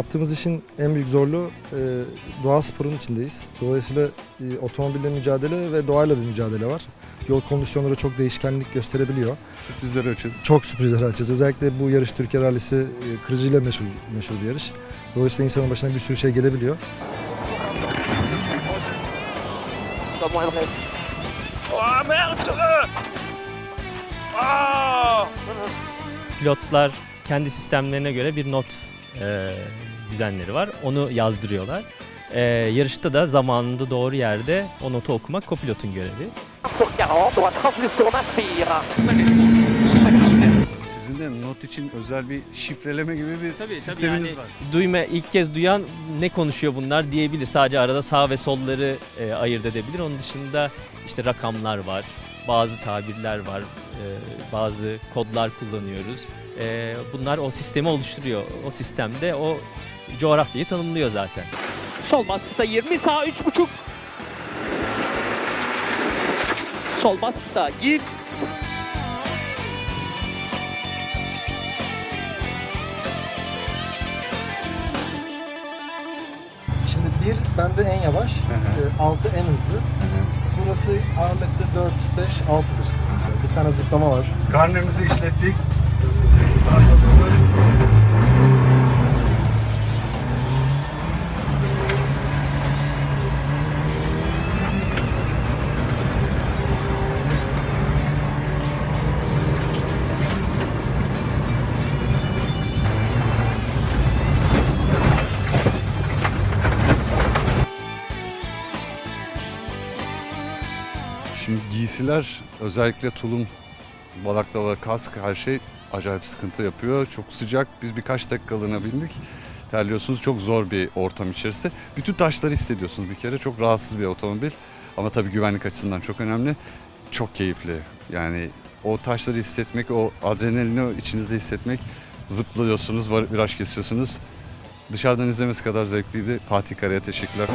Yaptığımız işin en büyük zorluğu e, doğa sporun içindeyiz. Dolayısıyla e, otomobille mücadele ve doğayla bir mücadele var. Yol kondisyonları çok değişkenlik gösterebiliyor. Sürprizleri açın. Çok sürprizler açacağız. Özellikle bu yarış Türkiye Rallisi e, kırıcıyla meşhur, meşhur bir yarış. Dolayısıyla insanın başına bir sürü şey gelebiliyor. Oh merde pilotlar kendi sistemlerine göre bir not e, düzenleri var. Onu yazdırıyorlar. E, yarışta da zamanında doğru yerde o notu okumak kopilotun görevi. Sur 40, on doit transmettre sur Maspire. Sizin de not için özel bir şifreleme gibi bir sisteminiz var. Duyma ilk kez duyan ne konuşuyor bunlar diyebilir. Sadece arada sağ ve solları e, ayırt edebilir. Onun dışında işte rakamlar var, bazı tabirler var, e, bazı kodlar kullanıyoruz. E, bunlar o sistemi oluşturuyor. O sistemde o coğrafyayı tanımlıyor zaten. Sol bassa 20 sağ 3.5. Sol bassa gir. Bir bende en yavaş, hı. 6 en hızlı. Burası Ahmet'te 4, 5, 6'dır. Bir tane zıplama var. Karnemizi işlettik. Şimdi giysiler özellikle tulum, balaklava, kask her şey acayip sıkıntı yapıyor. Çok sıcak. Biz birkaç dakikalığına bindik. Terliyorsunuz. Çok zor bir ortam içerisinde. Bütün taşları hissediyorsunuz bir kere. Çok rahatsız bir otomobil. Ama tabii güvenlik açısından çok önemli. Çok keyifli. Yani o taşları hissetmek, o adrenalini içinizde hissetmek. Zıplıyorsunuz, viraj kesiyorsunuz. Dışarıdan izlemesi kadar zevkliydi. Fatih Kara'ya teşekkürler.